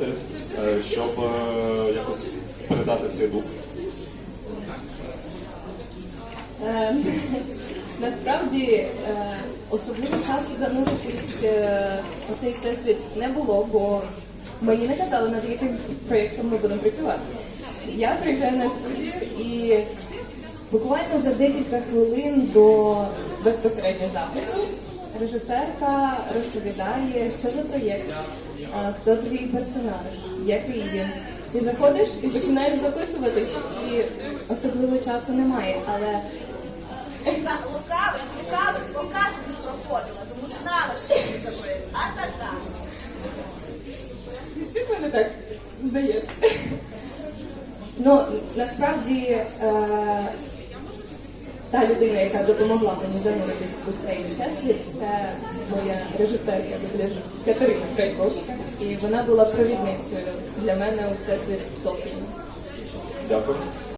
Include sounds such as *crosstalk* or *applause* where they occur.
робити, е, щоб е, якось передати цей дух? Е, *laughs* Насправді особливо часу зануритись у цей всесвіт не було, бо мені не казали, над яким проєктом ми будемо працювати. Я приїжджаю на студію і буквально за декілька хвилин до безпосередньо запису режисерка розповідає, що за проєкт, хто твій персонаж, який він. Ти заходиш і починаєш записуватись, і особливо часу немає, але Лукавить, лукавить, бо кастинг проходила, тому знала, що її заберуть. А та та. Що мене так здаєш? Ну, насправді е, та людина, яка допомогла мені зануритись у цей всесвіт, це моя режисерка дубляжу Катерина Крайковська. І вона була провідницею для мене у всесвіт Толкіна. Дякую.